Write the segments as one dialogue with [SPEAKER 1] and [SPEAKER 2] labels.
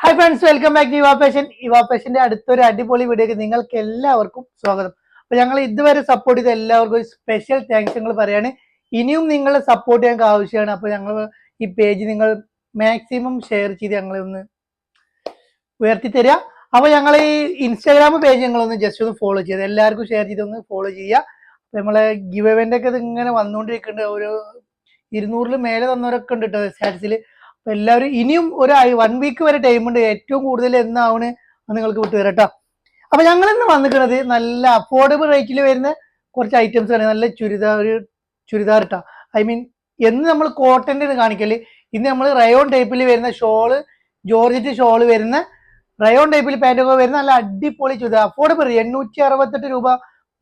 [SPEAKER 1] Hi friends welcome back to Yuva passion Yuva പേഷന്റെ അടുത്തൊരു അടിപൊളി വീഡിയോക്ക് നിങ്ങൾക്ക് എല്ലാവർക്കും സ്വാഗതം. അപ്പൊ ഞങ്ങൾ ഇതുവരെ സപ്പോർട്ട് ചെയ്ത എല്ലാവർക്കും ഒരു സ്പെഷ്യൽ താങ്ക്സ് ഞങ്ങൾ പറയാണ്. ഇനിയും നിങ്ങളെ സപ്പോർട്ട് ഞങ്ങൾക്ക് ആവശ്യമാണ്. അപ്പൊ ഞങ്ങൾ ഈ പേജ് നിങ്ങൾ മാക്സിമം ഷെയർ ചെയ്ത് ഞങ്ങളെ ഒന്ന് ഉയർത്തി തരിക അപ്പൊ ഞങ്ങൾ ഈ ഇൻസ്റ്റാഗ്രാം പേജ് ഞങ്ങളൊന്ന് ജസ്റ്റ് ഒന്ന് ഫോളോ ചെയ്ത് എല്ലാവർക്കും ഷെയർ ചെയ്ത് ഒന്ന് ഫോളോ ചെയ്യുക. നമ്മളെ ഗിവ് എവന്റെ ഒക്കെ ഇത് ഇങ്ങനെ വന്നുകൊണ്ടിരിക്കുന്നുണ്ട്. ഒരു ഇരുന്നൂറിൽ മേലെ തന്നവരൊക്കെ ഉണ്ട് കേട്ടോ സ്റ്റാറ്റസിൽ എല്ലാവരും ഇനിയും ഒരു വൺ വീക്ക് വരെ ടൈം ഉണ്ട്. ഏറ്റവും കൂടുതൽ എന്നാവണ് നിങ്ങൾക്ക് വിട്ടു തരാം കേട്ടോ അപ്പൊ ഞങ്ങൾ ഇന്ന് വന്നിക്കുന്നത് നല്ല അഫോർഡബിൾ റേറ്റിൽ വരുന്ന കുറച്ച് ഐറ്റംസ് ആണ്. നല്ല ചുരിദാർ ചുരിദാർ ഇട്ടാ ഐ മീൻ എന്ന് നമ്മൾ കോട്ടന്റെ കാണിക്കൽ. ഇന്ന് നമ്മൾ റയോൺ ടൈപ്പിൽ വരുന്ന ഷോൾ ജോർജറ്റ് ഷോൾ വരുന്ന റയോൺ ടൈപ്പിൽ പാന്റ് ഒക്കെ വരുന്ന നല്ല അടിപൊളി ചുരിദാർ. അഫോർഡബിൾ എണ്ണൂറ്റി അറുപത്തെട്ട് രൂപ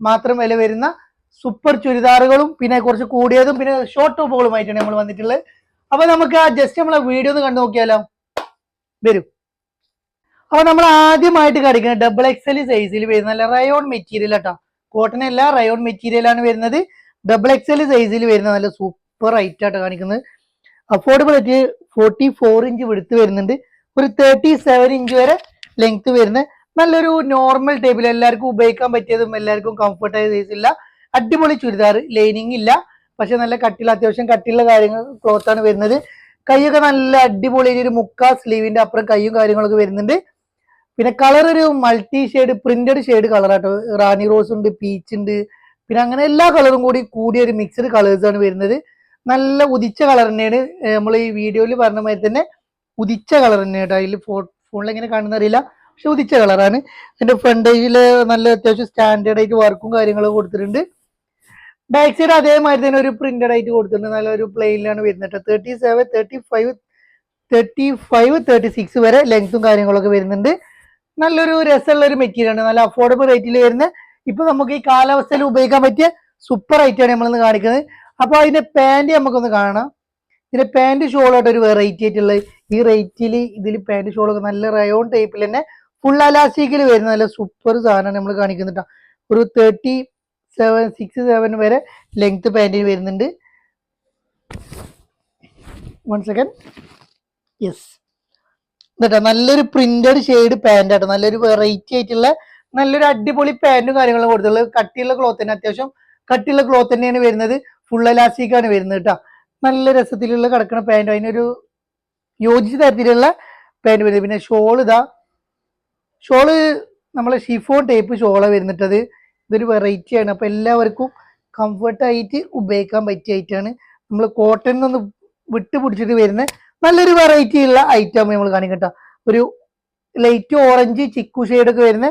[SPEAKER 1] മാത്രം വില വരുന്ന സൂപ്പർ ചുരിദാറുകളും പിന്നെ കുറച്ച് കൂടിയതും പിന്നെ ഷോർട്ട് ടോപ്പുകളുമായിട്ടാണ് നമ്മൾ വന്നിട്ടുള്ളത്. അപ്പൊ നമുക്ക് ആ ജസ്റ്റ് നമ്മളെ വീഡിയോ ഒന്ന് കണ്ടു നോക്കിയാലോ? വരൂ. അപ്പൊ നമ്മൾ ആദ്യമായിട്ട് കാണിക്കുന്നത് ഡബിൾ എക്സൽ സൈസിൽ വരുന്ന റയോൺ മെറ്റീരിയൽ കേട്ടോ കോട്ടൺ അല്ല റയോൺ മെറ്റീരിയൽ ആണ് വരുന്നത്. ഡബിൾ എക്സൽ സൈസിൽ വരുന്ന നല്ല സൂപ്പർ റൈറ്റ് ആയിട്ട് കാണിക്കുന്നത്. അഫോർഡബിൾ ആയിട്ട് ഫോർട്ടി ഫോർ ഇഞ്ച് വിടുത്ത് വരുന്നുണ്ട്. ഒരു തേർട്ടി സെവൻ ഇഞ്ച് വരെ ലെങ്ത് വരുന്ന നല്ലൊരു നോർമൽ ടേബിൾ എല്ലാവർക്കും ഉപയോഗിക്കാൻ പറ്റിയതും എല്ലാവർക്കും കംഫർട്ടായ സൈസ് ഇല്ല. അടിപൊളി ചുരിദാർ ലൈനിങ് ഇല്ല. പക്ഷെ നല്ല കട്ടിയുള്ള അത്യാവശ്യം കട്ടിയുള്ള കാര്യങ്ങൾ ക്ലോത്ത് ആണ് വരുന്നത്. കൈയൊക്കെ നല്ല അടിപൊളി ഒരു മുക്കാ സ്ലീവിന്റെ അപ്പുറം കൈയും കാര്യങ്ങളൊക്കെ വരുന്നുണ്ട്. പിന്നെ കളർ ഒരു മൾട്ടി ഷെയ്ഡ് പ്രിന്റഡ് ഷെയ്ഡ് കളറാട്ടോ റാണി റോസ് ഉണ്ട് പീച്ച് ഉണ്ട്. പിന്നെ അങ്ങനെ എല്ലാ കളറും കൂടി കൂടിയ ഒരു മിക്സ്ഡ് കളേഴ്സ് ആണ് വരുന്നത്. നല്ല ഉദിച്ച കളർ തന്നെയാണ്. നമ്മൾ ഈ വീഡിയോയിൽ പറഞ്ഞ മാതിരി തന്നെ ഉദിച്ച കളർ തന്നെയാണ് കേട്ടോ. അതിൽ ഫോ ഫോണിൽ എങ്ങനെ കാണുന്ന അറിയില്ല. പക്ഷെ ഉദിച്ച കളറാണ് അതിന്റെ ഫ്രണ്ടേജിൽ നല്ല അത്യാവശ്യം സ്റ്റാൻഡേർഡ് ആയിട്ട് വർക്കും കാര്യങ്ങളൊക്കെ കൊടുത്തിട്ടുണ്ട്. ബാക്ക് സൈഡ് അതേമാതിരി തന്നെ ഒരു പ്രിന്റഡ് ആയിട്ട് കൊടുത്തിട്ടുണ്ട്. നല്ലൊരു പ്ലെയിനിലാണ് വരുന്നത് thirty seven thirty five thirty five thirty six വരെ ലെങ്ത്തും കാര്യങ്ങളൊക്കെ വരുന്നുണ്ട്. നല്ലൊരു രസമുള്ള ഒരു മെറ്റീരിയൽ ആണ്. നല്ല അഫോർഡബിൾ റേറ്റിൽ വരുന്ന ഇപ്പൊ നമുക്ക് ഈ കാലാവസ്ഥയിൽ ഉപയോഗിക്കാൻ പറ്റിയ സൂപ്പർ ആണ് നമ്മളിന്ന് കാണിക്കുന്നത്. അപ്പൊ അതിന്റെ പാന്റ് നമുക്കൊന്ന് കാണാം. ഇതിന്റെ പാന്റ് ഷോളായിട്ട് ഒരു വെറൈറ്റി ആയിട്ടുള്ള ഈ റേറ്റിൽ ഇതിൽ പാന്റ് ഷോളൊക്കെ നല്ല റയോൺ ടൈപ്പിൽ തന്നെ ഫുൾ അലാസ്റ്റിക്കിൽ വരുന്ന നല്ല സൂപ്പർ സാധനമാണ് നമ്മൾ കാണിക്കുന്നുണ്ട്. ഒരു തേർട്ടി സെവൻ സിക്സ് സെവൻ വരെ ലെങ്ത് പാന്റിന് വരുന്നുണ്ട്. വൺ സെക്കൻഡ് യെസ് എന്നിട്ടോ നല്ലൊരു പ്രിന്റഡ് ഷെയ്ഡ് പാന്റ് ആട്ടോ. നല്ലൊരു വെറൈറ്റി ആയിട്ടുള്ള നല്ലൊരു അടിപൊളി പാന്റും കാര്യങ്ങളും കൊടുത്തുള്ളത് കട്ടിയുള്ള ക്ലോത്ത് തന്നെ. അത്യാവശ്യം കട്ടിയുള്ള ക്ലോത്ത് തന്നെയാണ് വരുന്നത്. ഫുൾ ആണ് വരുന്നത് കേട്ടോ നല്ല രസത്തിലുള്ള കിടക്കുന്ന പാന്റ് അതിനൊരു യോജിച്ച തരത്തിലുള്ള പാന്റ് വരുന്നത്. പിന്നെ ഷോൾ ഇതാ. ഷോൾ നമ്മളെ ഷിഫോൺ ടൈപ്പ് ഷോളാണ് വരുന്നിട്ടത് ഇതൊരു വെറൈറ്റിയാണ് അപ്പോൾ അപ്പൊ എല്ലാവർക്കും കംഫർട്ടായിട്ട് ഉപയോഗിക്കാൻ പറ്റിയ നമ്മൾ കോട്ടൺ നിന്ന് വിട്ട് പിടിച്ചിട്ട് വരുന്ന നല്ലൊരു വെറൈറ്റി ഉള്ള ഐറ്റം നമ്മൾ കാണിക്കട്ടോ ഒരു ലൈറ്റ് ഓറഞ്ച് ചിക്കു ഷെയ്ഡ് ഒക്കെ വരുന്ന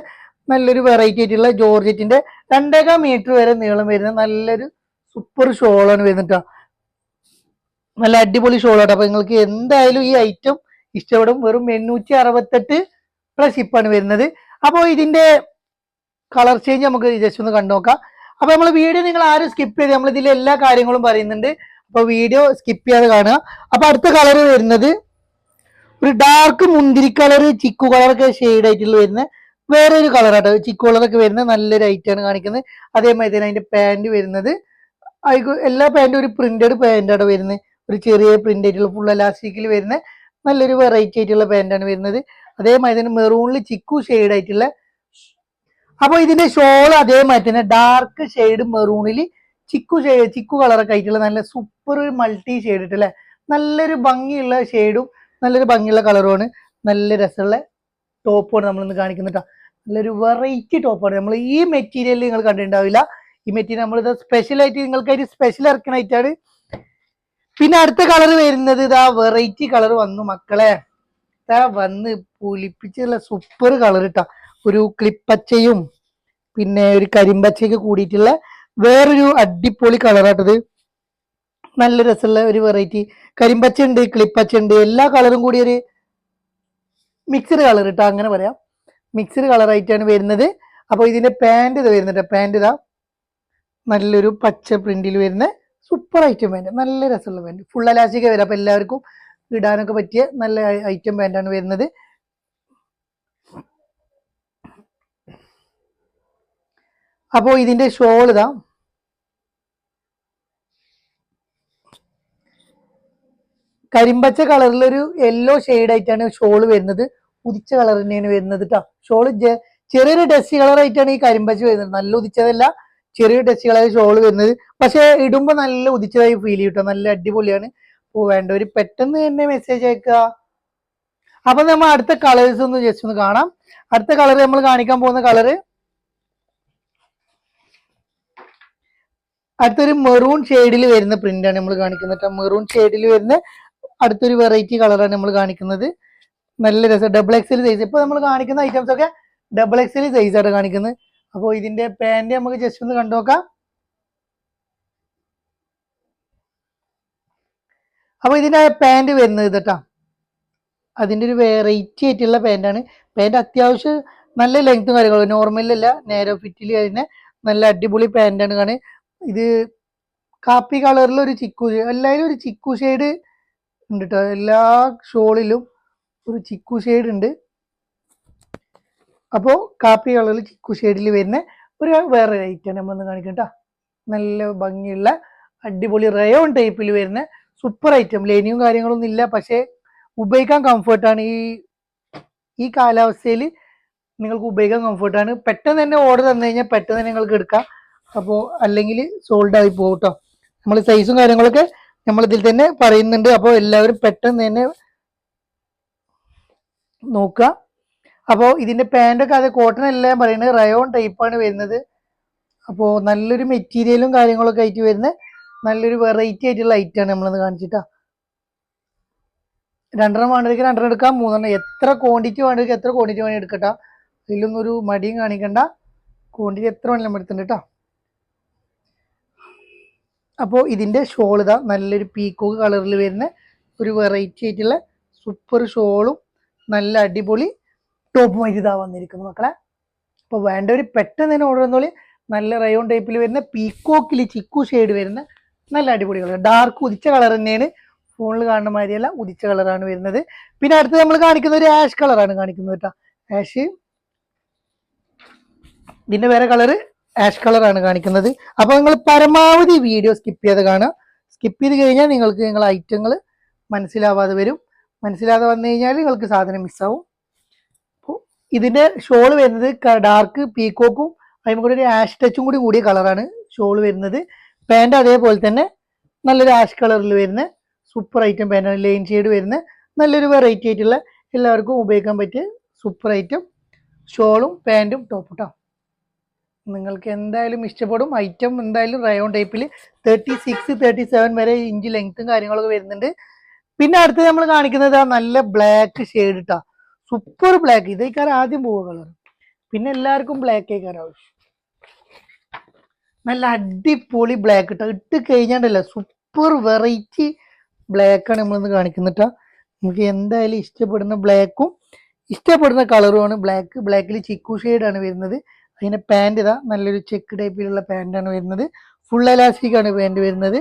[SPEAKER 1] നല്ലൊരു വെറൈറ്റി ആയിട്ടുള്ള ജോർജറ്റിന്റെ രണ്ടേകാൽ മീറ്റർ വരെ നീളം വരുന്ന നല്ലൊരു സൂപ്പർ ഷോളാണ് വരുന്നിട്ടോ നല്ല അടിപൊളി ഷോളാണ് അപ്പൊ നിങ്ങൾക്ക് എന്തായാലും ഈ ഐറ്റം ഇഷ്ടപ്പെടും. വെറും എണ്ണൂറ്റി അറുപത്തെട്ട് പ്ലസ് ഷിപ്പാണ് വരുന്നത്. അപ്പോൾ ഇതിന്റെ കളർ ചേഞ്ച് നമുക്ക് ജസ്റ്റ് ഒന്ന് കണ്ടു നോക്കാം. അപ്പൊ നമ്മൾ വീഡിയോ നിങ്ങൾ ആരും സ്കിപ്പ് ചെയ്ത് നമ്മൾ ഇതിലെ എല്ലാ കാര്യങ്ങളും പറയുന്നുണ്ട്. അപ്പൊ വീഡിയോ സ്കിപ്പ് ചെയ്യാതെ കാണുക. അപ്പൊ അടുത്ത കളർ വരുന്നത് ഒരു ഡാർക്ക് മുന്തിരി കളർ ചിക്കു കളറൊക്കെ ഷെയ്ഡ് ആയിട്ടുള്ള വരുന്ന വേറെ ഒരു കളറാട്ടോ ചിക്കു കളറൊക്കെ വരുന്ന നല്ലൊരു ഐറ്റാണ് കാണിക്കുന്നത്. അതേമാതിരി തന്നെ അതിന്റെ പാന്റ് വരുന്നത്. എല്ലാ പാന്റും ഒരു പ്രിന്റഡ് പാന്റാണ് വരുന്നത്. ഒരു ചെറിയ പ്രിന്റ് ആയിട്ടുള്ള ഫുൾ എലാസ്റ്റിക്കിൽ വരുന്ന നല്ലൊരു വെറൈറ്റി ആയിട്ടുള്ള പാന്റാണ് വരുന്നത്. അതേമാതിരി തന്നെ മെറൂണിൽ ചിക്കു ഷെയ്ഡ് ആയിട്ടുള്ള അപ്പൊ ഇതിന്റെ ഷോൾ അതേമാതിരി തന്നെ ഡാർക്ക് ഷെയ്ഡ് മെറൂണിൽ ചിക്കു ഷെയ്ഡ് ചിക്കു കളറൊക്കെ ആയിട്ടുള്ള നല്ല സൂപ്പർ മൾട്ടി ഷെയ്ഡ് ഇട്ടല്ലേ നല്ലൊരു ഭംഗിയുള്ള ഷെയ്ഡും നല്ലൊരു ഭംഗിയുള്ള കളറുമാണ് നല്ല രസമുള്ള ടോപ്പാണ് നമ്മൾ ഇന്ന് കാണിക്കുന്നത്. നല്ലൊരു വെറൈറ്റി ടോപ്പാണ് നമ്മൾ ഈ മെറ്റീരിയൽ നിങ്ങൾ കണ്ടിട്ടുണ്ടാവില്ല. ഈ മെറ്റീരിയൽ നമ്മളിത് സ്പെഷ്യൽ ആയിട്ട് നിങ്ങൾക്കായിട്ട് സ്പെഷ്യൽ ഇറക്കണായിട്ടാണ് പിന്നെ അടുത്ത കളർ വരുന്നത് ഇതാ വെറൈറ്റി കളർ വന്നു മക്കളെ. ഇതാ വന്ന് പുലിപ്പിച്ചുള്ള സൂപ്പർ കളർ ഇട്ടാ. ഒരു ക്ലിപ്പച്ചയും പിന്നെ ഒരു കരിമ്പച്ചയൊക്കെ കൂടിയിട്ടുള്ള വേറൊരു അടിപൊളി കളറാട്ടത്. നല്ല രസമുള്ള ഒരു വെറൈറ്റി കരിമ്പച്ച ഉണ്ട് ക്ലിപ്പച്ച ഉണ്ട് എല്ലാ കളറും കൂടി ഒരു മിക്സ്ഡ് കളർ ഇട്ടാ അങ്ങനെ പറയാം. മിക്സഡ് കളറായിട്ടാണ് വരുന്നത്. അപ്പോൾ ഇതിന്റെ പാന്റ് ഇത് വരുന്നുണ്ട് പാന്റ് ഇതാ. നല്ലൊരു പച്ച പ്രിന്റിൽ വരുന്ന സൂപ്പർ ഐറ്റം പാന്റ് നല്ല രസമുള്ള പാന്റ് ഫുൾ അലാസ്റ്റിക് വരും. അപ്പോൾ എല്ലാവർക്കും ഇടാനൊക്കെ പറ്റിയ നല്ല ഐറ്റം പാന്റാണ് വരുന്നത്. അപ്പോൾ ഇതിന്റെ ഷോൾ ഇതാ. കരിമ്പച്ച കളറിലൊരു യെല്ലോ ആയിട്ടാണ് ഷോൾ വരുന്നത്. ഉദിച്ച കളർ തന്നെയാണ് വരുന്നത് കേട്ടോ ഷോൾ ചെറിയൊരു ഡസ്റ്റ് കളർ ആയിട്ടാണ് ഈ കരിമ്പച്ച വരുന്നത്. നല്ല ഉദിച്ചതല്ല ചെറിയ ഡസ്റ്റ് കളർ ഷോൾ വരുന്നത്. പക്ഷേ ഇടുമ്പോൾ നല്ല ഉദിച്ചതായി ഫീൽ ചെയ്യും കേട്ടോ നല്ല അടിപൊളിയാണ്. അപ്പോൾ വേണ്ടവർ പെട്ടെന്ന് തന്നെ മെസ്സേജ് അയക്കുക അപ്പൊ നമ്മൾ അടുത്ത കളേഴ്സ് ഒന്ന് ജസ്റ്റ് ഒന്ന് കാണാം. അടുത്ത കളർ നമ്മൾ കാണിക്കാൻ പോകുന്ന കളറ് അടുത്തൊരു മെറൂൺ ഷെയ്ഡിൽ വരുന്ന പ്രിന്റ് ആണ് നമ്മൾ കാണിക്കുന്നത് മെറൂൺ ഷെയ്ഡിൽ വരുന്ന അടുത്തൊരു വെറൈറ്റി കളറാണ് നമ്മൾ കാണിക്കുന്നത്. നല്ല രസം. ഡബിൾ എക്സൽ സൈസ് ഇപ്പൊ നമ്മൾ കാണിക്കുന്ന ഐറ്റംസ് ഒക്കെ ഡബിൾ എക്സൽ സൈസ് ആണ് കാണിക്കുന്നത്. അപ്പോൾ ഇതിന്റെ പാന്റ് നമുക്ക് ജസ്റ്റ് ഒന്ന് കണ്ടു നോക്കാം. അപ്പൊ ഇതിന്റെ പാന്റ് വരുന്നത് കേട്ടോ അതിന്റെ ഒരു വെറൈറ്റി ആയിട്ടുള്ള പാന്റാണ് പാന്റ് അത്യാവശ്യം നല്ല ലെങ്ത്തും കാര്യങ്ങളും. നോർമലല്ല നേരോ ഫിറ്റിൽ തന്നെ നല്ല അടിപൊളി പാന്റാണ് കാണുന്നത് ഇത് കാപ്പി കളറിൽ ഒരു ചിക്കു എല്ലാവരും ഒരു ചിക്കു ഷെയ്ഡ് ഉണ്ട് കേട്ടോ എല്ലാ ഷോളിലും ഒരു ചിക്കു ഷെയ്ഡ് ഉണ്ട്. അപ്പോൾ കാപ്പി കളറിൽ ചിക്കു ഷെയ്ഡിൽ വരുന്ന ഒരു വേറെ ഐറ്റം നമ്മളൊന്ന് കാണിക്കാം കേട്ടോ നല്ല ഭംഗിയുള്ള അടിപൊളി റയോൺ ടൈപ്പിൽ വരുന്ന സൂപ്പർ ഐറ്റം ലേനിയും കാര്യങ്ങളൊന്നും ഇല്ല. പക്ഷേ ഉപയോഗിക്കാൻ കംഫർട്ടാണ് ഈ ഈ കാലാവസ്ഥയിൽ നിങ്ങൾക്ക് ഉപയോഗിക്കാൻ കംഫർട്ടാണ് പെട്ടെന്ന് തന്നെ ഓർഡർ തന്നു കഴിഞ്ഞാൽ പെട്ടെന്ന് തന്നെ നിങ്ങൾക്ക് എടുക്കാം. അപ്പോൾ അല്ലെങ്കിൽ സോൾഡ് ആയി പോകും കേട്ടോ നമ്മൾ സൈസും കാര്യങ്ങളൊക്കെ നമ്മൾ ഇതിൽ തന്നെ പറയുന്നുണ്ട്. അപ്പോൾ എല്ലാവരും പെട്ടെന്ന് തന്നെ നോക്കുക. അപ്പോൾ ഇതിന്റെ പാന്റൊക്കെ അത് കോട്ടൺ എല്ലാം പറയുന്നത് റയോൺ ടൈപ്പാണ് വരുന്നത്. അപ്പോൾ നല്ലൊരു മെറ്റീരിയലും കാര്യങ്ങളൊക്കെ ആയിട്ട് വരുന്ന നല്ലൊരു വെറൈറ്റി ആയിട്ടുള്ള ഐറ്റാണ് നമ്മളത് കാണിച്ചിട്ടാ രണ്ടെണ്ണം വേണ്ടവർക്ക് രണ്ടെണ്ണം എടുക്കാം മൂന്നെണ്ണം. എത്ര ക്വാണ്ടിറ്റി വേണ്ടവർക്ക് എത്ര ക്വാണ്ടിറ്റി വേണമെങ്കിൽ എടുക്കട്ടോ ഇതിലൊന്നും ഒരു മടിയും കാണിക്കണ്ട. ക്വാണ്ടിറ്റി എത്ര വേണമെങ്കിലും എടുത്തിട്ടുണ്ട് കേട്ടോ അപ്പോൾ ഇതിന്റെ ഷോൾ ഇതാ നല്ലൊരു പീക്കോക്ക് കളറിൽ വരുന്ന ഒരു വെറൈറ്റി ആയിട്ടുള്ള സൂപ്പർ ഷോളും നല്ല അടിപൊളി ടോപ്പുമായിട്ട് ഇതാ വന്നിരിക്കുന്നു മക്കളെ. അപ്പോൾ വേണ്ടവർ പെട്ടെന്ന് തന്നെ ഓർഡർ ചെയ്യുന്നോളി നല്ല റയോൺ ടൈപ്പിൽ വരുന്ന പീക്കോക്കിൽ ചിക്കു ഷെയ്ഡ് വരുന്ന നല്ല അടിപൊളി കളർ ഡാർക്ക് ഉദിച്ച കളർ തന്നെയാണ്. ഫോണിൽ കാണുന്ന മാതിരിയല്ല ഉദിച്ച കളറാണ് വരുന്നത്. പിന്നെ അടുത്ത് നമ്മൾ കാണിക്കുന്ന ഒരു ആഷ് കളറാണ് കാണിക്കുന്നത് കേട്ടോ. ആഷ് ഇതിന്റെ വേറെ കളറ് ആഷ് കളറാണ് കാണിക്കുന്നത്. അപ്പോൾ നിങ്ങൾ പരമാവധി വീഡിയോ സ്കിപ്പ് ചെയ്ത് കാണുക. സ്കിപ്പ് ചെയ്ത് കഴിഞ്ഞാൽ നിങ്ങൾക്ക് നിങ്ങൾ ഐറ്റങ്ങൾ മനസ്സിലാവാതെ വരും. മനസ്സിലാതെ വന്നു കഴിഞ്ഞാൽ നിങ്ങൾക്ക് സാധനം മിസ്സാവും അപ്പോൾ ഇതിന്റെ ഷോൾ വരുന്നത് ഡാർക്ക് പീക്കോക്കും അതിന് കൂടെ ഒരു ആഷ് ടച്ചും കൂടി കൂടിയ കളറാണ് ഷോൾ വരുന്നത്. പാന്റ് അതേപോലെ തന്നെ നല്ലൊരു ആഷ് കളറിൽ വരുന്ന സൂപ്പർ ഐറ്റം പാന്റാണ് ലൈൻ ഷെയ്ഡ് വരുന്ന നല്ലൊരു വെറൈറ്റി ആയിട്ടുള്ള എല്ലാവർക്കും ഉപയോഗിക്കാൻ പറ്റിയ സൂപ്പർ ഐറ്റം ഷോളും പാന്റും ടോപ്പ് കേട്ടോ നിങ്ങൾക്ക് എന്തായാലും ഇഷ്ടപ്പെടും. ഐറ്റം എന്തായാലും റയോൺ ടൈപ്പിൽ തേർട്ടി സിക്സ് തേർട്ടി സെവൻ വരെ ഇഞ്ച് ലെങ്ത്തും കാര്യങ്ങളൊക്കെ വരുന്നുണ്ട്. പിന്നെ അടുത്ത് നമ്മൾ കാണിക്കുന്നത് നല്ല ബ്ലാക്ക് ഷെയ്ഡ് ഇട്ടാ സൂപ്പർ ബ്ലാക്ക് ഇതേക്കാർ ആദ്യം പോവുക കളർ പിന്നെ എല്ലാവർക്കും ബ്ലാക്ക് ആയിക്കാരം ആവശ്യം. നല്ല അടിപൊളി ബ്ലാക്ക് ഇട്ടാ ഇട്ട് കഴിഞ്ഞാണ്ടല്ല സൂപ്പർ വെറൈറ്റി ബ്ലാക്കാണ് നമ്മളിന്ന് കാണിക്കുന്നിട്ടാ നമുക്ക് എന്തായാലും ഇഷ്ടപ്പെടുന്ന ബ്ലാക്കും ഇഷ്ടപ്പെടുന്ന കളറുമാണ് ബ്ലാക്ക് ബ്ലാക്കിൽ ചിക്കു ഷെയ്ഡാണ് വരുന്നത്. അതിന്റെ പാന്റ് ഇതാ നല്ലൊരു ചെക്ക് ടൈപ്പിലുള്ള പാന്റാണ് വരുന്നത്. ഫുൾ എലാസ്റ്റിക് ആണ് പാന്റ് വരുന്നത്.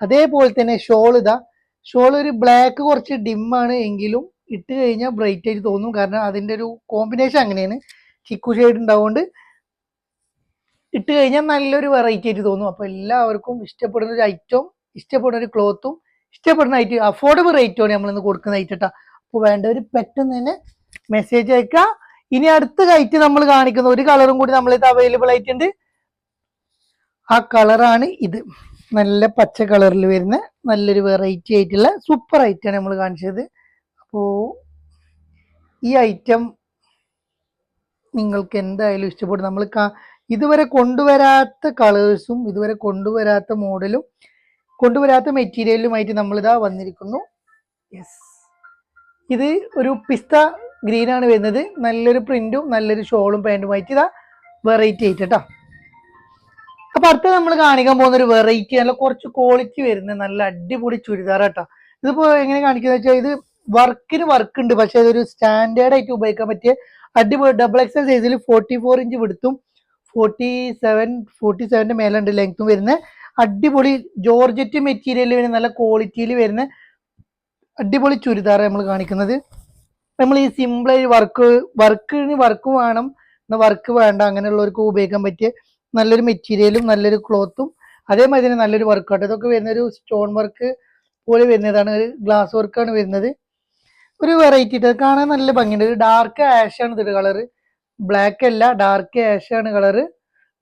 [SPEAKER 1] അതേപോലെ തന്നെ ഷോൾ ഇതാ. ഷോൾ ഒരു ബ്ലാക്ക് കുറച്ച് ഡിമ്മാണ് എങ്കിലും ഇട്ട് കഴിഞ്ഞാൽ ബ്രൈറ്റ് ആയിട്ട് തോന്നും. കാരണം അതിന്റെ ഒരു കോമ്പിനേഷൻ അങ്ങനെയാണ്. ചിക്കു ഷെയ്ഡ് ഉണ്ടാവുകൊണ്ട് ഇട്ട് കഴിഞ്ഞാൽ നല്ലൊരു വെറൈറ്റി ആയിട്ട് തോന്നും. അപ്പോൾ എല്ലാവർക്കും ഇഷ്ടപ്പെടുന്ന ഒരു ഐറ്റവും ഇഷ്ടപ്പെടുന്ന ഒരു ക്ലോത്തും ഇഷ്ടപ്പെടുന്ന ഐറ്റം അഫോർഡബിൾ റേറ്റുമാണ് നമ്മളിന്ന് കൊടുക്കുന്ന ഐറ്റട്ടാ അപ്പോൾ വേണ്ടവർ പെട്ടെന്ന് തന്നെ മെസ്സേജ് അയക്കുക ഇനി അടുത്ത കയറ്റി നമ്മൾ കാണിക്കുന്ന. ഒരു കളറും കൂടി നമ്മൾ നമ്മളിത് അവൈലബിൾ ആയിട്ടുണ്ട്. ആ കളറാണ് ഇത്. നല്ല പച്ച കളറിൽ വരുന്ന നല്ലൊരു വെറൈറ്റി ആയിട്ടുള്ള സൂപ്പർ ഐറ്റമാണ് നമ്മൾ കാണിച്ചത്. അപ്പോൾ ഈ ഐറ്റം നിങ്ങൾക്ക് എന്തായാലും ഇഷ്ടപ്പെടും. നമ്മൾ ഇതുവരെ കൊണ്ടുവരാത്ത കളേഴ്സും ഇതുവരെ കൊണ്ടുവരാത്ത മോഡലും കൊണ്ടുവരാത്ത മെറ്റീരിയലുമായിട്ട് നമ്മളിതാ വന്നിരിക്കുന്നു. യെസ് ഇത് ഒരു പിസ്ത ഗ്രീൻ ആണ് വരുന്നത്. നല്ലൊരു പ്രിന്റും നല്ലൊരു ഷോളും പാന്റുമായിട്ട് ഇതാ വെറൈറ്റി ആയിട്ട് കേട്ടോ അപ്പൊ അടുത്ത നമ്മൾ കാണിക്കാൻ പോകുന്ന ഒരു വെറൈറ്റി നല്ല കുറച്ച് ക്വാളിറ്റി വരുന്ന നല്ല അടിപൊളി ചുരിദാർ കേട്ടോ ഇതിപ്പോ എങ്ങനെ കാണിക്കുന്ന വെച്ചാൽ ഇത് വർക്കിന് വർക്ക് ഉണ്ട്. പക്ഷെ ഇതൊരു സ്റ്റാൻഡേർഡ് ആയിട്ട് ഉപയോഗിക്കാൻ പറ്റിയ അടിപൊളി ഡബിൾ എക്സൽ സൈസിൽ ഫോർട്ടി ഫോർ ഇഞ്ച് വിടുത്തും ഫോർട്ടി സെവൻ ഫോർട്ടി സെവന്റെ മേലുണ്ട് ലെങ്ത്തും വരുന്ന. അടിപൊളി ജോർജറ്റ് മെറ്റീരിയലിൽ വരുന്ന നല്ല ക്വാളിറ്റിയിൽ വരുന്ന അടിപൊളി ചുരിദാർ നമ്മൾ കാണിക്കുന്നത്. നമ്മൾ ഈ സിമ്പിൾ വർക്ക് വർക്കിന് വർക്ക് വേണം. വർക്ക് വേണ്ട. അങ്ങനെയുള്ളവർക്ക് ഉപയോഗിക്കാൻ പറ്റിയ നല്ലൊരു മെറ്റീരിയലും നല്ലൊരു ക്ലോത്തും അതേമാതിരി തന്നെ നല്ലൊരു വർക്കൗട്ട് ഇതൊക്കെ വരുന്ന ഒരു സ്റ്റോൺ വർക്ക് പോലെ വരുന്നതാണ്. ഒരു ഗ്ലാസ് വർക്കാണ് വരുന്നത്. ഒരു വെറൈറ്റി ഇത് കാണാൻ നല്ല ഭംഗിയുണ്ട്. ഡാർക്ക് ആഷ് ആണ് ഇത് കളറ് ബ്ലാക്ക് അല്ല ഡാർക്ക് ആഷ് ആണ് colour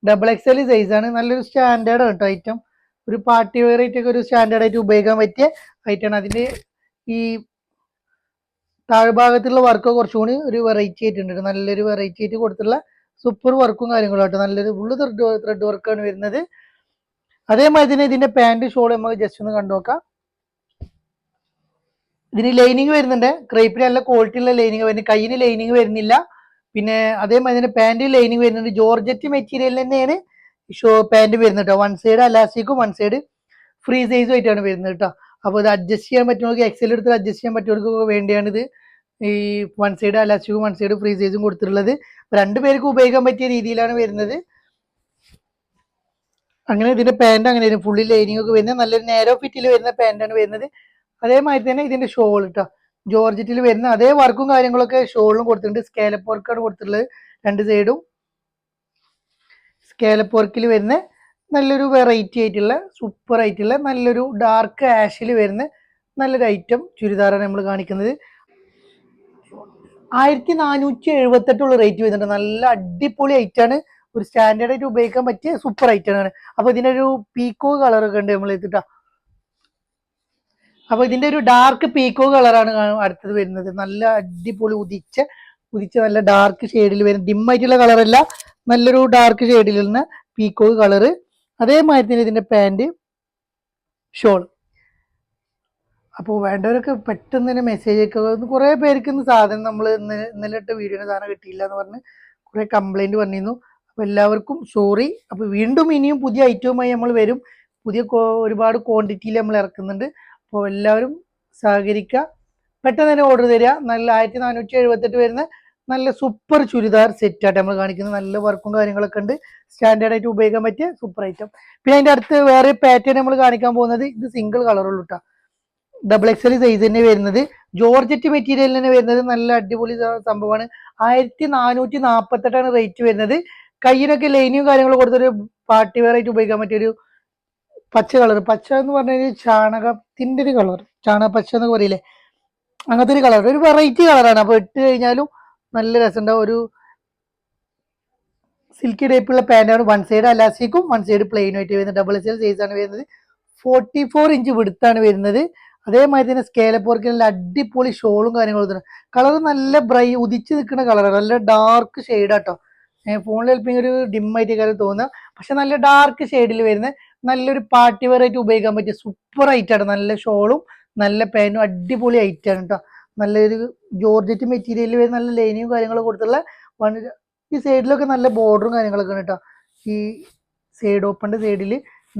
[SPEAKER 1] double X L size ആണ്. നല്ലൊരു സ്റ്റാൻഡേർഡ് ആണ് കേട്ടോ ഐറ്റം ഒരു പാർട്ടി ആയിട്ട് ഒക്കെ ഒരു സ്റ്റാൻഡേർഡ് ആയിട്ട് ഉപയോഗിക്കാൻ പറ്റിയ ഐറ്റമാണ് ആണ്. അതിന്റെ ഈ താഴ്ഭാഗത്തുള്ള വർക്ക് കുറച്ചുകൂടി ഒരു വെറൈറ്റി ആയിട്ടുണ്ട്. നല്ലൊരു വെറൈറ്റി ആയിട്ട് കൊടുത്തുള്ള സൂപ്പർ വർക്കും കാര്യങ്ങളും ആട്ടോ. നല്ലൊരു ഫുള്ള് ത്രെഡ് ത്രെഡ് വർക്കാണ് വരുന്നത്. അതേമാതിരി തന്നെ ഇതിന്റെ പാന്റ് ഷോൾ നമുക്ക് ജസ്റ്റ് ഒന്ന് കണ്ടു നോക്കാം. ഇതിന് ലൈനിങ് വരുന്നുണ്ട്. ക്രേപ്പിന് നല്ല ക്വാളിറ്റി ഉള്ള ലൈനിങ് വരുന്നത് കയ്യിന് ലൈനിങ് വരുന്നില്ല. പിന്നെ അതേമാതിരി തന്നെ പാന്റ് ലൈനിങ് വരുന്നുണ്ട്. ജോർജറ്റ് മെറ്റീരിയൽ തന്നെയാണ് ഷോ പാന്റ് വരുന്നത് കേട്ടോ വൺ സൈഡ് അലാസ്റ്റിക്കും വൺ സൈഡ് ഫ്രീ സൈസും ആയിട്ടാണ് വരുന്നത് കേട്ടോ അപ്പോൾ ഇത് അഡ്ജസ്റ്റ് ചെയ്യാൻ പറ്റുന്നവർക്ക് എക്സൽ എടുത്ത് അഡ്ജസ്റ്റ് ചെയ്യാൻ പറ്റുന്നവർക്ക് വേണ്ടിയാണ് ഇത് ഈ വൺ സൈഡ് അലാസ്റ്റിക്കും വൺ സൈഡ് ഫ്രീ സൈസും കൊടുത്തിട്ടുള്ളത്. രണ്ട് പേർക്ക് ഉപയോഗിക്കാൻ പറ്റിയ രീതിയിലാണ് വരുന്നത്. അങ്ങനെ ഇതിന്റെ പാന്റ് അങ്ങനെ വരും ഫുള്ളി ലൈനിങ് ഒക്കെ വരുന്നത്. നല്ലൊരു നേരോ ഫിറ്റിൽ വരുന്ന പാന്റാണ് വരുന്നത്. അതേമാതിരി തന്നെ ഇതിന്റെ ഷോൾ കേട്ടോ ജോർജറ്റിൽ വരുന്ന അതേ വർക്കും കാര്യങ്ങളൊക്കെ ഷോളിലും കൊടുത്തിട്ടുണ്ട്. സ്കേലപ്പ് വർക്കാണ് കൊടുത്തിട്ടുള്ളത്. രണ്ട് സൈഡും സ്കേലപ്പ് വർക്കിൽ വരുന്ന നല്ലൊരു വെറൈറ്റി ആയിട്ടുള്ള സൂപ്പർ ആയിട്ടുള്ള നല്ലൊരു ഡാർക്ക് ആഷിൽ വരുന്ന നല്ലൊരു ഐറ്റം ചുരിദാറാണ് നമ്മൾ കാണിക്കുന്നത്. ആയിരത്തി നാനൂറ്റി എഴുപത്തെട്ടുള്ള റേറ്റ് വരുന്നുണ്ട്. നല്ല അടിപൊളി ഐറ്റാണ് ഒരു സ്റ്റാൻഡേർഡ് ആയിട്ട് ഉപയോഗിക്കാൻ പറ്റിയ സൂപ്പർ ഐറ്റം ആണ്. അപ്പൊ ഇതിനൊരു പീക്കോ കളർ ഒക്കെ ഉണ്ട് നമ്മൾ എത്തിട്ടാ അപ്പൊ ഇതിന്റെ ഒരു ഡാർക്ക് പീക്കോ കളറാണ് അടുത്തത് വരുന്നത്. നല്ല അടിപൊളി ഉദിച്ച ഉദിച്ച നല്ല ഡാർക്ക് ഷെയ്ഡിൽ വരുന്ന ഡിമ്മായിട്ടുള്ള കളറല്ല നല്ലൊരു ഡാർക്ക് ഷെയ്ഡിൽ വരുന്ന പീക്കോ കളറ് അതേമാതിരി തന്നെ ഇതിന്റെ പാന്റ് ഷോൾ അപ്പോൾ വേണ്ടവരൊക്കെ പെട്ടെന്ന് തന്നെ മെസ്സേജ് അയക്കുക കുറേ പേർക്ക് ഇന്ന് സാധനം നമ്മൾ ഇന്നലെ ഇട്ട വീഡിയോന് സാധനം കിട്ടിയില്ല എന്ന് പറഞ്ഞ് കുറേ കംപ്ലൈന്റ് വന്നിരുന്നു. അപ്പോൾ എല്ലാവർക്കും സോറി അപ്പോൾ വീണ്ടും ഇനിയും പുതിയ ഐറ്റവുമായി നമ്മൾ വരും. പുതിയ ഒരുപാട് ക്വാണ്ടിറ്റിയിൽ നമ്മൾ ഇറക്കുന്നുണ്ട്. അപ്പോൾ എല്ലാവരും സഹകരിക്കുക. പെട്ടെന്ന് തന്നെ ഓർഡർ തരിക. നല്ല ആയിരത്തി നാനൂറ്റി എഴുപത്തെട്ട് വരുന്ന നല്ല സൂപ്പർ ചുരിദാർ സെറ്റ് ആയിട്ട് നമ്മൾ കാണിക്കുന്നത് നല്ല വർക്കും കാര്യങ്ങളൊക്കെ ഉണ്ട്. സ്റ്റാൻഡേർഡ് ആയിട്ട് ഉപയോഗിക്കാൻ പറ്റിയ സൂപ്പർ ഐറ്റം പിന്നെ അതിന്റെ അടുത്ത് വേറെ പാറ്റേൺ നമ്മൾ കാണിക്കാൻ പോകുന്നത് ഇത് സിംഗിൾ കളറുള്ളൂ കേട്ടോ ഡബിൾ എൽ സൈസ് തന്നെ വരുന്നത്. ജോർജറ്റ് മെറ്റീരിയൽ തന്നെ വരുന്നത് നല്ല അടിപൊളി സംഭവമാണ്. ആയിരത്തി നാനൂറ്റി നാൽപ്പത്തെട്ടാണ് റേറ്റ് വരുന്നത് കയ്യിനൊക്കെ ലൈനിയും കാര്യങ്ങളും കൊടുത്തൊരു പാർട്ടി വെയർ ആയിട്ട് ഉപയോഗിക്കാൻ പറ്റിയൊരു പച്ച കളർ പച്ച എന്ന് പറഞ്ഞാൽ ചാണകത്തിന്റെ ഒരു കളർ ചാണക പച്ച എന്നൊക്കെ പറയില്ലേ? അങ്ങനത്തെ ഒരു കളർ ഒരു വെറൈറ്റി കളറാണ് അപ്പോൾ ഇട്ട് കഴിഞ്ഞാലും നല്ല രസമുണ്ടാവും ഒരു സിൽക്കി ടൈപ്പുള്ള പാന്റാണ് വൺ സൈഡ് അലാസ്റ്റിക്കും വൺ സൈഡ് പ്ലെയിനും ആയിട്ട് വരുന്നത്. ഡബിൾ എസ് എൽ സൈസ് ആണ് വരുന്നത്. ഫോർട്ടി ഫോർ ഇഞ്ച് വിടുത്താണ് വരുന്നത്. അതേമാതിരി തന്നെ സ്കേലപ്പ് വർക്കിൽ നല്ല അടിപൊളി ഷോളും കാര്യങ്ങളും കളർ നല്ല ബ്രൈ ഉദിച്ച് നിൽക്കുന്ന കളറാണ് നല്ല ഡാർക്ക് ഷെയ്ഡാട്ടോ ഫോണിൽ ചിലപ്പോൾ ഒരു ഡിം ആയിട്ട് കാര്യം തോന്നുക. പക്ഷെ നല്ല ഡാർക്ക് ഷെയ്ഡിൽ വരുന്ന നല്ലൊരു പാർട്ടി വെയർ ആയിട്ട് ഉപയോഗിക്കാൻ പറ്റിയ സൂപ്പർ ഐറ്റാണ് നല്ല ഷോളും നല്ല പേനും അടിപൊളി ഐറ്റാണ് കേട്ടോ നല്ലൊരു ജോർജറ്റ് മെറ്റീരിയൽ വരുന്ന നല്ല ലൈനിയും കാര്യങ്ങളും കൊടുത്തിട്ടുള്ള വൺ ഈ സൈഡിലൊക്കെ നല്ല ബോർഡറും കാര്യങ്ങളൊക്കെ ആണ് കേട്ടോ ഈ സൈഡ് ഓപ്പണിന്റെ സൈഡിൽ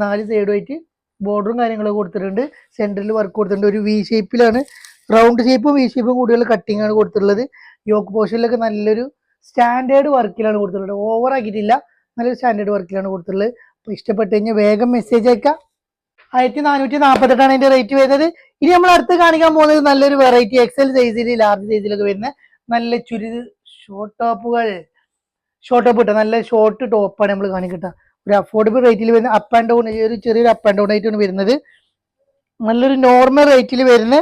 [SPEAKER 1] നാല് സൈഡുമായിട്ട് ബോർഡറും കാര്യങ്ങളൊക്കെ കൊടുത്തിട്ടുണ്ട്. സെന്ററിൽ വർക്ക് കൊടുത്തിട്ടുണ്ട്. ഒരു വി ഷേപ്പിലാണ് റൗണ്ട് ഷേപ്പും വി ഷേപ്പും കൂടിയുള്ള കട്ടിംഗ് ആണ് കൊടുത്തിട്ടുള്ളത്. യോക്ക് പോഷനിലൊക്കെ നല്ലൊരു സ്റ്റാൻഡേർഡ് വർക്കിലാണ് കൊടുത്തിട്ടുള്ളത്. ഓവർ ആക്കിയിട്ടില്ല. നല്ലൊരു സ്റ്റാൻഡേർഡ് വർക്കിലാണ് കൊടുത്തിട്ടുള്ളത്. അപ്പോൾ ഇഷ്ടപ്പെട്ട് കഴിഞ്ഞാൽ വേഗം മെസ്സേജ് അയക്കാം. ആയിരത്തി നാനൂറ്റി നാൽപ്പത്തെട്ടാണ് അതിന്റെ റേറ്റ് വരുന്നത്. ഇനി നമ്മൾ അടുത്ത് കാണിക്കാൻ പോകുന്നത് നല്ലൊരു വെറൈറ്റി എക്സൽ സൈസിൽ ലാർജ് സൈസിലൊക്കെ വരുന്ന നല്ല ചുരി ഷോർട്ട് ടോപ്പുകൾ ഷോർട്ട് ടോപ്പ് കിട്ടുക നല്ല ഷോർട്ട് ടോപ്പാണ് നമ്മൾ കാണിക്കട്ട ഒരു അഫോർഡബിൾ റേറ്റിൽ വരുന്ന അപ്പ് ആൻഡ് ഡൗൺ ഒരു ചെറിയൊരു അപ്പ് ആൻഡ് ഡൗൺ ആയിട്ടാണ് വരുന്നത്. നല്ലൊരു നോർമൽ റേറ്റിൽ വരുന്ന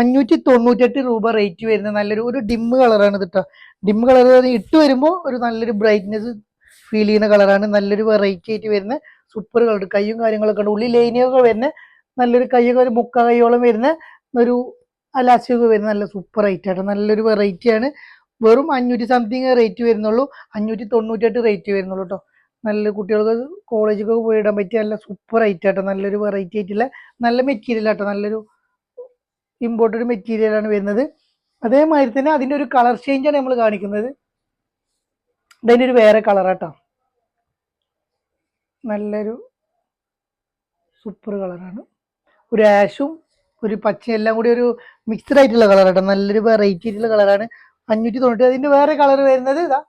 [SPEAKER 1] അഞ്ഞൂറ്റി തൊണ്ണൂറ്റെട്ട് രൂപ റേറ്റ് വരുന്ന നല്ലൊരു ഒരു ഡിം കളറാണ് ഇത് കേട്ടോ. ഡിമ്മ് കളർ ഇട്ട് വരുമ്പോൾ ഒരു നല്ലൊരു ബ്രൈറ്റ്നെസ് ഫീൽ ചെയ്യുന്ന കളറാണ് നല്ലൊരു വെറൈറ്റി ആയിട്ട് വരുന്ന സൂപ്പർ കളർ കയ്യും കാര്യങ്ങളൊക്കെ ഉണ്ട്. ഉള്ളിൽ ലൈനിയൊക്കെ വരുന്ന നല്ലൊരു കയ്യൊക്കെ ഒരു മുക്ക കൈയോളം വരുന്ന ഒരു അലാസിയൊക്കെ വരുന്ന നല്ല സൂപ്പർ റേറ്റ് ആണ് നല്ലൊരു വെറൈറ്റി ആണ്. വെറും അഞ്ഞൂറ്റി സംതിങ് റേറ്റ് വരുന്നുള്ളൂ. അഞ്ഞൂറ്റി തൊണ്ണൂറ്റെട്ട് റേറ്റ് വരുന്നുള്ളൂ കേട്ടോ നല്ല കുട്ടികൾക്ക് കോളേജിലൊക്കെ പോയി ഇടാൻ പറ്റിയ നല്ല സൂപ്പർ റേറ്റ് ആട്ടോ. നല്ലൊരു വെറൈറ്റി ആയിട്ടുള്ള നല്ല മെറ്റീരിയൽ ആട്ടോ. നല്ലൊരു ഇമ്പോർട്ടഡ് മെറ്റീരിയലാണ് വരുന്നത്. അതേമാതിരി തന്നെ അതിന്റെ ഒരു കളർ ചേഞ്ച് ആണ് നമ്മൾ കാണിക്കുന്നത്. അതിന്റെ ഒരു വേറെ കളറാട്ടോ നല്ലൊരു സൂപ്പർ കളറാണ്. ഒരു ആഷും ഒരു പച്ചയും എല്ലാം കൂടി ഒരു മിക്സ്ഡ് ആയിട്ടുള്ള കളറാണ് നല്ലൊരു വെറൈറ്റി ആയിട്ടുള്ള കളറാണ് അഞ്ഞൂറ്റി തൊണ്ണൂറ്റി അതിന്റെ വേറെ കളർ വരുന്നത് ഇതാ.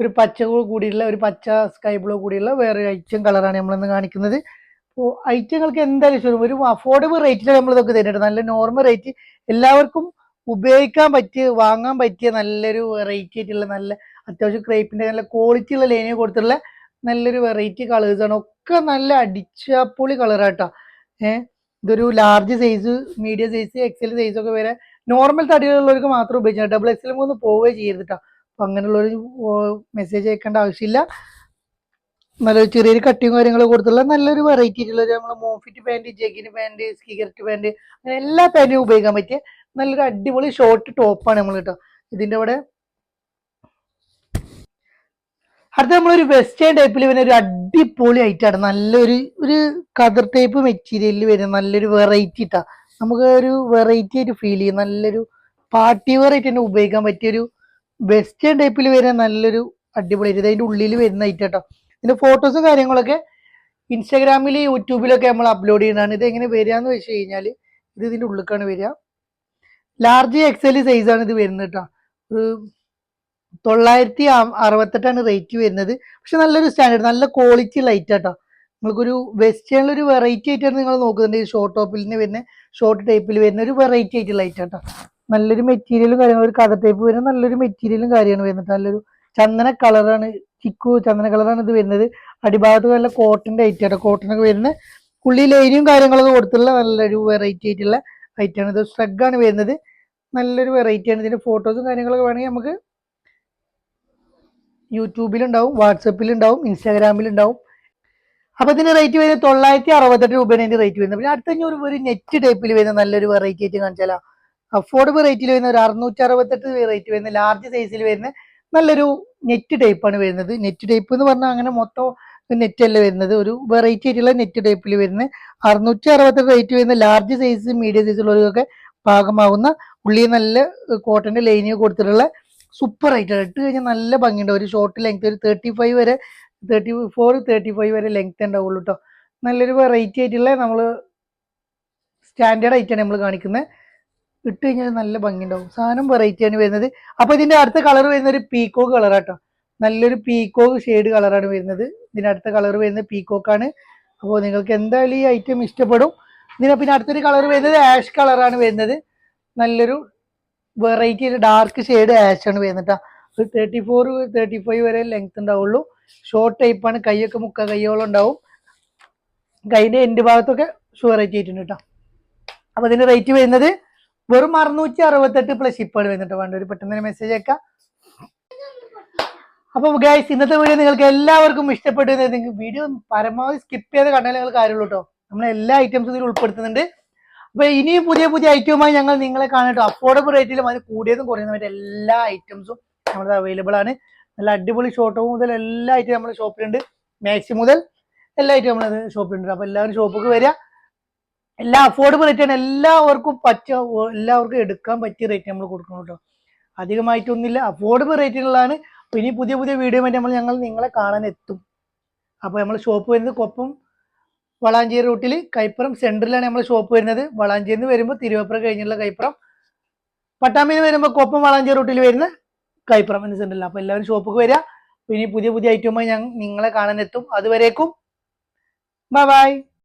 [SPEAKER 1] ഒരു പച്ച കൂടിയുള്ള ഒരു പച്ച സ്കൈ ബ്ലൂ കൂടിയുള്ള വേറെ ഐറ്റം കളറാണ് നമ്മളിന്ന് കാണിക്കുന്നത്. അപ്പോൾ ഐറ്റങ്ങൾക്ക് എന്തായാലും ഇഷ്ടം. ഒരു അഫോർഡബിൾ റേറ്റിലാണ് നമ്മൾ ഇതൊക്കെ തരുന്നത്. നല്ല നോർമൽ റേറ്റ് എല്ലാവർക്കും ഉപയോഗിക്കാൻ പറ്റിയ വാങ്ങാൻ പറ്റിയ നല്ലൊരു വെറൈറ്റി ആയിട്ടുള്ള നല്ല അത്യാവശ്യം ക്രേപ്പിന്റെ നല്ല ക്വാളിറ്റി ഉള്ള ലൈനിൽ കൊടുത്തിട്ടുള്ള നല്ലൊരു വെറൈറ്റി കളേഴ്സ് ആണ്. ഒക്കെ നല്ല അടിച്ചാപ്പൊളി കളറാട്ടോ ഏഹ് ഇതൊരു large size medium size XL size ഒക്കെ വരെ നോർമൽ തടികളുള്ളവർക്ക് മാത്രം ഉപയോഗിച്ചാൽ ഡബിൾ എക്സൽ ഒന്ന് പോവുകയും ചെയ്യരുത് കേട്ടോ അപ്പൊ അങ്ങനെയുള്ളൊരു മെസ്സേജ് അയക്കേണ്ട ആവശ്യമില്ല. നല്ലൊരു ചെറിയൊരു കട്ടിങ് കാര്യങ്ങൾ കൊടുത്തുള്ള നല്ലൊരു വെറൈറ്റി ആയിട്ടുള്ള നമ്മൾ മോഫിറ്റ് പാന്റ് ജഗിന് പാന്റ് സിഗരറ്റ് പാന്റ് അങ്ങനെ എല്ലാ പാന്റും ഉപയോഗിക്കാൻ പറ്റിയ നല്ലൊരു അടിപൊളി ഷോർട്ട് ടോപ്പാണ് നമ്മൾ കേട്ടോ ഇതിന്റെ അവിടെ അടുത്ത നമ്മളൊരു വെസ്റ്റേൺ ടൈപ്പിൽ വരുന്ന ഒരു അടിപൊളി ഐറ്റാണ് നല്ലൊരു ഒരു കതർ ടൈപ്പ് മെറ്റീരിയലിൽ വരുന്ന നല്ലൊരു വെറൈറ്റി ഇട്ടാ. നമുക്ക് ഒരു വെറൈറ്റി ആയിട്ട് ഫീൽ ചെയ്യും. നല്ലൊരു പാർട്ടി ആയിട്ട് തന്നെ ഉപയോഗിക്കാൻ പറ്റിയൊരു വെസ്റ്റേൺ ടൈപ്പിൽ വരുന്ന നല്ലൊരു അടിപൊളി ഇത് അതിന്റെ ഉള്ളിൽ വരുന്ന ഐറ്റം കേട്ടോ. ഇതിന്റെ ഫോട്ടോസും കാര്യങ്ങളൊക്കെ ഇൻസ്റ്റാഗ്രാമിൽ യൂട്യൂബിലൊക്കെ നമ്മൾ അപ്ലോഡ് ചെയ്യുന്നതാണ്. ഇത് എങ്ങനെ വരിക എന്ന് വെച്ച് കഴിഞ്ഞാൽ ഇത് ഇതിന്റെ ഉള്ളിലേക്കാണ് വരിക. ലാർജ് എക്സൽ സൈസാണ് ഇത് വരുന്നത് കേട്ടോ. ഒരു തൊള്ളായിരത്തി അറുപത്തെട്ടാണ് റേറ്റ് വരുന്നത്. പക്ഷെ നല്ലൊരു സ്റ്റാൻഡേർഡ് നല്ല ക്വാളിറ്റി ലൈറ്റ് ആട്ടോ. നിങ്ങൾക്കൊരു വെസ്റ്റേണിൽ ഒരു വെറൈറ്റി ആയിട്ടാണ് നിങ്ങൾ നോക്കുന്നുണ്ട്. ഷോർട്ട് ടോപ്പിൽ വരുന്ന ഷോർട്ട് ടൈപ്പിൽ വരുന്ന ഒരു വെറൈറ്റി ആയിട്ട് ലൈറ്റ് ആട്ടോ. നല്ലൊരു മെറ്റീരിയലും കാര്യങ്ങളും ഒരു കഥ ടൈപ്പ് വരുന്ന നല്ലൊരു മെറ്റീരിയലും കാര്യമാണ് വരുന്നത്. നല്ലൊരു ചന്ദന കളറാണ് ചിക്കു ചന്ദന കളറാണ് ഇത് വരുന്നത്. അടിഭാഗത്ത് നല്ല കോട്ടന്റെ ഐറ്റം ആട്ടോ. കോട്ടനൊക്കെ വരുന്ന ഉള്ളി ലൈനും കാര്യങ്ങളൊക്കെ കൊടുത്തുള്ള നല്ലൊരു വെറൈറ്റി ആയിട്ടുള്ള ഐറ്റം ആണ്. ഇത് ആണ് വരുന്നത്. നല്ലൊരു വെറൈറ്റി ആണ്. ഇതിന്റെ ഫോട്ടോസും കാര്യങ്ങളൊക്കെ വേണമെങ്കിൽ നമുക്ക് യൂട്യൂബിലുണ്ടാവും വാട്സപ്പിലുണ്ടാവും ഇൻസ്റ്റാഗ്രാമിലുണ്ടാവും. അപ്പൊ ഇതിന് റേറ്റ് വരുന്നത് തൊള്ളായിരത്തി അറുപത്തെട്ട് രൂപയാണ് ഇതിന്റെ റേറ്റ് വരുന്നത്. പിന്നെ അടുത്ത ഒരു നെറ്റ് ടൈപ്പിൽ വരുന്ന നല്ലൊരു വെറൈറ്റി ആയിട്ട് കാണിച്ചാലോ. അഫോർഡബിൾ റേറ്റിൽ വരുന്ന ഒരു അറുന്നൂറ്റി അറുപത്തെട്ട് റേറ്റ് വരുന്ന ലാർജ് സൈസിൽ വരുന്ന നല്ലൊരു നെറ്റ് ടൈപ്പാണ് വരുന്നത്. നെറ്റ് ടൈപ്പ് എന്ന് പറഞ്ഞാൽ അങ്ങനെ മൊത്തം നെറ്റ് അല്ല വരുന്നത്. ഒരു വെറൈറ്റി ആയിട്ടുള്ള നെറ്റ് ടൈപ്പിൽ വരുന്ന അറുന്നൂറ്റി അറുപത്തെട്ട് റേറ്റ് വരുന്ന ലാർജ് സൈസ് മീഡിയം സൈസ് ഉള്ളവർക്കൊക്കെ പാകമാകുന്ന ഉള്ളി നല്ല കോട്ടന്റെ ലൈനിങ് കൊടുത്തിട്ടുള്ള സൂപ്പർ ആയിട്ട്. ഇട്ട് കഴിഞ്ഞാൽ നല്ല ഭംഗിയുണ്ട്. ഒരു ഷോർട്ട് ലെങ്ത് ഒരു തേർട്ടി ഫൈവ് വരെ തേർട്ടി ഫോർ തേർട്ടി ഫൈവ് വരെ ലെങ്ത് ഉണ്ടാവുള്ളൂ കേട്ടോ നല്ലൊരു വെറൈറ്റി ആയിട്ടുള്ള നമ്മൾ സ്റ്റാൻഡേർഡ് ആയിട്ടാണ് നമ്മൾ കാണിക്കുന്നത് ഇട്ട് കഴിഞ്ഞാൽ നല്ല ഭംഗി ഉണ്ടാവും സാധനം വെറൈറ്റി ആണ് വരുന്നത്. അപ്പൊ ഇതിന്റെ അടുത്ത കളർ വരുന്ന ഒരു പീക്കോക്ക് കേട്ടോ നല്ലൊരു പീക്കോക്ക് ഷെയ്ഡ് കളറാണ് വരുന്നത്. ഇതിന്റെ അടുത്ത കളർ വരുന്നത് പീക്കോക്കാണ് അപ്പോൾ നിങ്ങൾക്ക് എന്തായാലും ഈ ഐറ്റം ഇഷ്ടപ്പെടും. ഇതിന് പിന്നെ അടുത്തൊരു കളർ വരുന്നത് ആഷ് കളറാണ് വരുന്നത്. നല്ലൊരു വെറൈറ്റി ഡാർക്ക് ഷെയ്ഡ് ആഷ് ആണ് വരുന്നത് കേട്ടോ ഒരു തേർട്ടി ഫോർ തേർട്ടി ഫൈവ് വരെ ലെങ്ത് ഉണ്ടാവുള്ളൂ. ഷോർട്ട് ടൈപ്പാണ് കൈയൊക്കെ മുക്ക കൈയോളം ഉണ്ടാവും. കൈന്റെ എന്റെ ഭാഗത്തൊക്കെ ഷൂ വെറൈറ്റി ആയിട്ടുണ്ട് കേട്ടോ അപ്പൊ ഇതിന്റെ റേറ്റ് വരുന്നത് വെറും അറുന്നൂറ്റി അറുപത്തെട്ട് പ്ലസ് ഷിപ്പാണ് വരുന്നിട്ട് വേണ്ട ഒരു പെട്ടെന്ന് മെസ്സേജ് അയക്കാം. അപ്പൊ ഗൈസ് ഇന്നത്തെ വീഡിയോ നിങ്ങൾക്ക് എല്ലാവർക്കും ഇഷ്ടപ്പെട്ടു നിങ്ങൾക്ക് വീഡിയോ പരമാവധി സ്കിപ്പ് ചെയ്ത് കണ്ടാൽ നിങ്ങൾ കാര്യമുള്ളൂ കേട്ടോ നമ്മൾ എല്ലാ ഐറ്റംസും ഇതിൽ ഉൾപ്പെടുത്തുന്നുണ്ട്. അപ്പൊ ഇനിയും പുതിയ പുതിയ ഐറ്റവുമായി ഞങ്ങൾ നിങ്ങളെ കാണട്ടോ. അഫോർഡബിൾ റേറ്റിലും അതിന് കൂടിയതും കുറയുന്നതുമായിട്ട് എല്ലാ ഐറ്റംസും നമ്മൾ അവൈലബിൾ ആണ്. നല്ല അടിപൊളി ഷോട്ടോ മുതൽ എല്ലാ ഐറ്റവും നമ്മുടെ ഷോപ്പിലുണ്ട് മാക്സി മുതൽ എല്ലാ ഐറ്റവും നമ്മുടെ ഷോപ്പിലുണ്ട് അപ്പൊ എല്ലാവരും ഷോപ്പിൽ വരിക. എല്ലാ അഫോർഡബിൾ റേറ്റാണ് എല്ലാവർക്കും പറ്റ എല്ലാവർക്കും എടുക്കാൻ പറ്റിയ റേറ്റ് നമ്മൾ കൊടുക്കണം കേട്ടോ. അധികമായിട്ടൊന്നുമില്ല. അഫോർഡബിൾ റേറ്റിനുള്ളതാണ് അപ്പൊ ഇനി പുതിയ പുതിയ വീഡിയോ വേണ്ടി നമ്മൾ ഞങ്ങൾ നിങ്ങളെ കാണാൻ എത്തും. അപ്പോൾ നമ്മൾ ഷോപ്പ് വരുന്നത് കൊപ്പം വളാഞ്ചേരി റൂട്ടിൽ കൈപ്പുറം സെൻട്രലാണ് നമ്മൾ ഷോപ്പ് വരുന്നത്. വളാഞ്ചേരിന്ന് വരുമ്പോൾ തിരുവപ്പുറം കഴിഞ്ഞുള്ള കൈപ്പുറം. പട്ടാമ്പിന്ന് വരുമ്പോൾ കൊപ്പം വളാഞ്ചേരി റൂട്ടിൽ വരുന്ന കൈപ്പുറം എന്ന സെന്ററിൽ അപ്പോൾ എല്ലാവരും ഷോപ്പിൽ വരിക ഇനി പുതിയ പുതിയ ഐറ്റവുമായി ഞാൻ നിങ്ങളെ കാണാനെത്തും അതുവരേക്കും. Bye bye